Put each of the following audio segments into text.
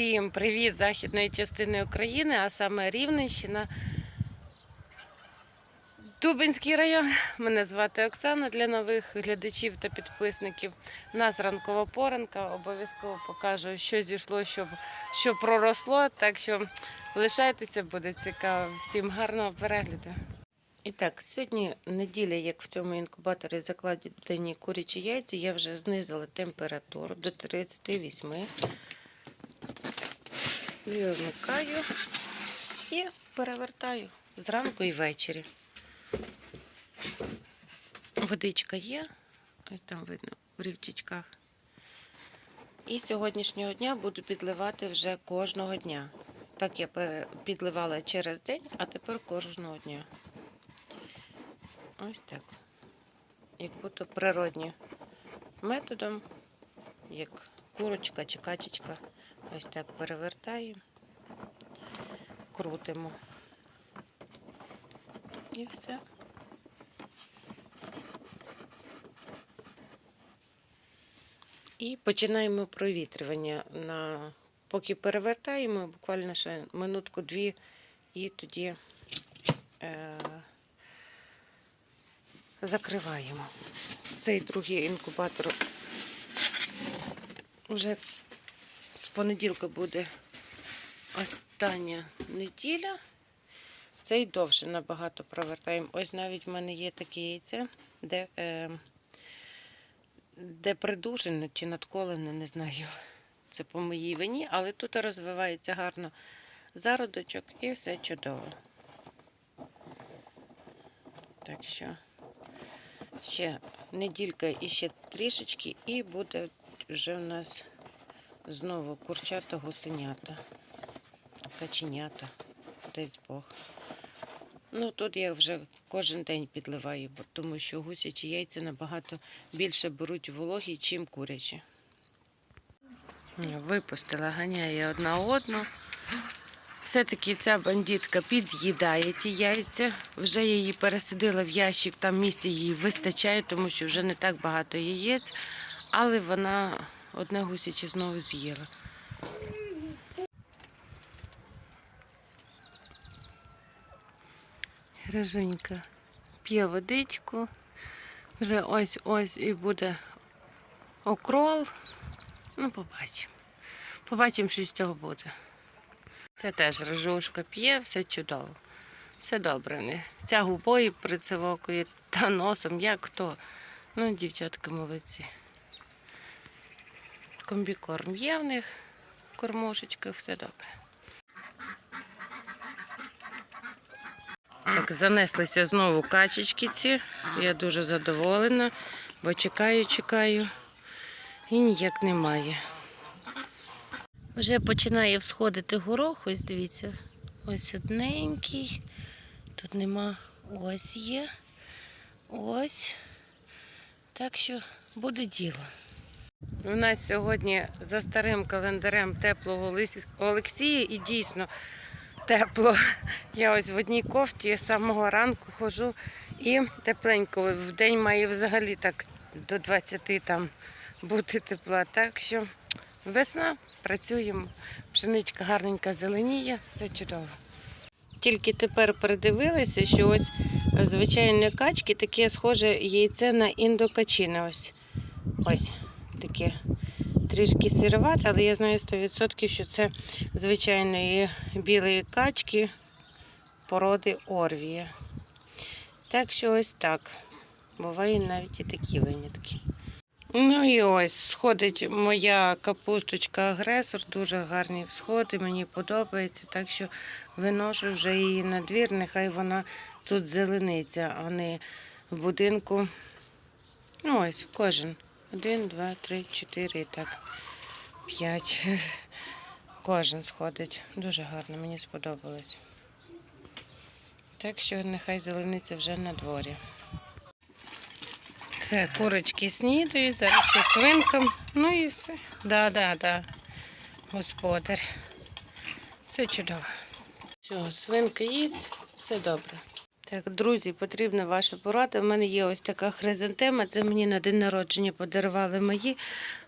Всім привіт західної частини України, а саме Рівненщина. Дубинський район. Мене звати Оксана для нових глядачів та підписників. У нас ранкова поранка. Обов'язково покажу, що зійшло, що, що проросло. Так що лишайтеся, буде цікаво. Всім гарного перегляду. І так, сьогодні неділя, як в цьому інкубаторі закладені курячі яйця, я вже знизила температуру до 38. Я вмикаю і перевертаю зранку і ввечері. Водичка є, ось там видно в рівчичках. І з сьогоднішнього дня буду підливати вже кожного дня. Так я підливала через день, а тепер кожного дня. Ось так. Як будто природні методом, як курочка чи качечка. Ось так перевертаємо, крутимо. І все. І починаємо провітрювання. На... Поки перевертаємо, буквально ще минутку-дві, і тоді е... закриваємо. Цей другий інкубатор вже понеділка буде остання неділя. Цей довше набагато провертаємо. Ось навіть в мене є таке яйце, де, е, де придушене чи надколене, не знаю. Це по моїй вині, але тут розвивається гарно зародочок і все чудово. Так що ще неділька і ще трішечки, і буде вже в нас знову курчата гусенята, каченята, дасть Бог. Ну тут я вже кожен день підливаю, тому що гусячі яйця набагато більше беруть вологі, чим курячі. Випустила, ганяє одна одну. Все-таки ця бандитка під'їдає ті яйця. Вже я її пересадила в ящик, там місця їй вистачає, тому що вже не так багато яєць, але вона одне гусяче знову з'їла. Грижунька п'є водичку. Вже ось-ось і буде окрол. Ну, побачимо. Побачимо, що з цього буде. Це теж рожушка п'є, все чудово. Все добре. Не. Ця губою прицевокує та носом, як хто. Ну, дівчатка молодці. Комбікорм є в них, кормушечка, все добре. Так, занеслися знову качечки ці. Я дуже задоволена, бо чекаю, чекаю. І ніяк немає. Вже починає всходити горох, ось дивіться. Ось одненький. Тут нема. Ось є. Ось. Так що буде діло. У нас сьогодні за старим календарем теплого Олексія і дійсно тепло. Я ось в одній кофті з самого ранку ходжу і тепленько. В день має взагалі так до 20 там бути тепла. Так що весна, працюємо. Пшеничка гарненька зеленіє, все чудово. Тільки тепер передивилися, що ось звичайні качки таке схоже яйце на індокачине. Ось ось таке трішки сировате, але я знаю 100%, що це звичайної білої качки породи Орвія. Так що ось так. Бувають навіть і такі винятки. Ну і ось сходить моя капусточка агресор, дуже гарні всходи, мені подобається, так що виношу вже її на двір, нехай вона тут зелениться, а не в будинку. Ну ось, кожен. Один, два, три, чотири і так. П'ять. Кожен сходить. Дуже гарно, мені сподобалось. Так що нехай зелениться вже на дворі. Це курочки снідають, зараз ще свинкам. Ну і все. Да, да, да. Господар. Все чудово. Все, свинка їсть, все добре. Так, друзі, потрібна ваша порада. У мене є ось така хризантема. Це мені на день народження подарували мої.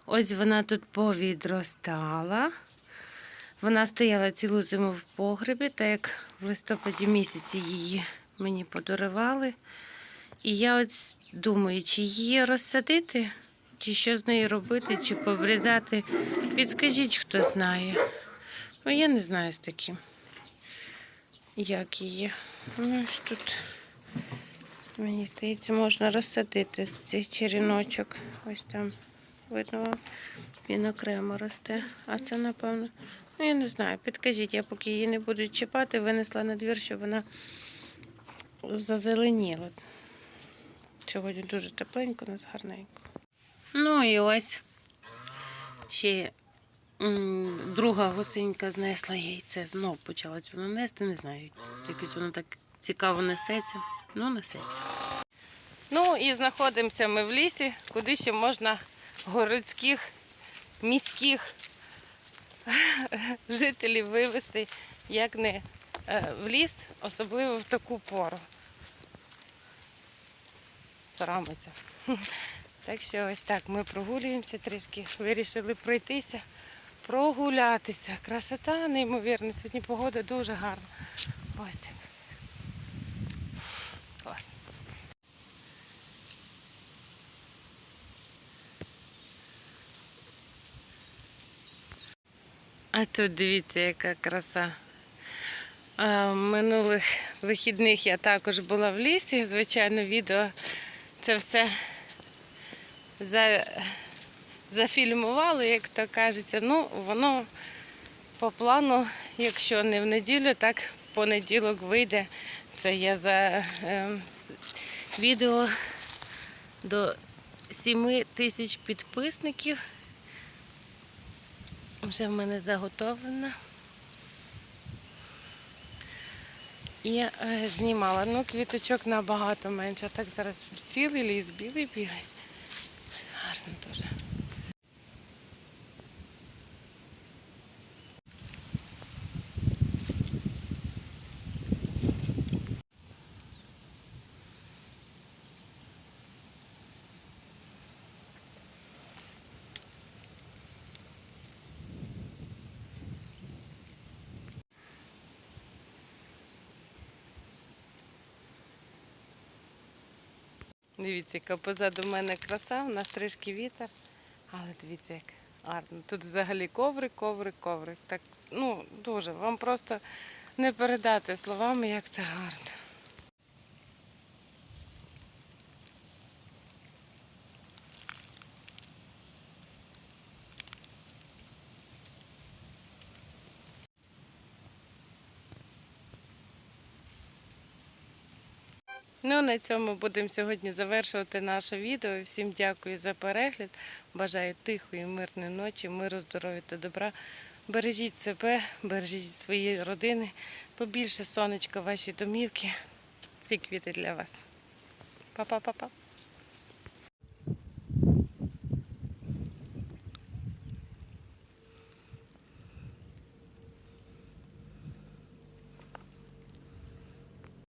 Ось вона тут повідростала. Вона стояла цілу зиму в погребі, так як в листопаді місяці її мені подарували. І я от думаю, чи її розсадити, чи що з нею робити, чи побрізати. Підскажіть, хто знає. Ну, я не знаю з таким, як її. Ну, ось тут, мені здається, можна розсадити цих черіночок. Ось там видно. Він окремо росте. А це, напевно, ну я не знаю. Підкажіть, я поки її не буду чіпати, винесла на двір, щоб вона зазеленіла. Сьогодні дуже тепленько, у нас гарненько. Ну і ось ще друга гусенька знесла яйце. Знов почалась вона нести, не знаю. Якось воно так цікаво несеться. Ну, несеться. Ну і знаходимося ми в лісі, куди ще можна городських, міських жителів вивезти, як не е, в ліс, особливо в таку пору. Соромиться. Так що ось так ми прогулюємося трішки, вирішили пройтися, прогулятися. Красота неймовірна. Сьогодні погода дуже гарна. Ось так. Клас. А тут дивіться, яка краса. Минулих вихідних я також була в лісі. Звичайно, відео це все за, зафільмували, як то кажеться. Ну, воно по плану, якщо не в неділю, так в понеділок вийде. Це я за е, відео до 7 тисяч підписників. Вже в мене заготовлено. І е, знімала. Ну, квіточок набагато менше. Так зараз цілий ліс, білий білий. Гарно дуже. Дивіться, яка позаду мене краса, у нас трішки вітер. Але дивіться, як гарно. Тут взагалі коврик, коврик, коврик. Так, ну, дуже. Вам просто не передати словами, як це гарно. Ну, на цьому будемо сьогодні завершувати наше відео. Всім дякую за перегляд. Бажаю тихої, мирної ночі, миру, здоров'я та добра. Бережіть себе, бережіть свої родини, побільше сонечка в вашій домівки. Ці квіти для вас. Па-па-па-па.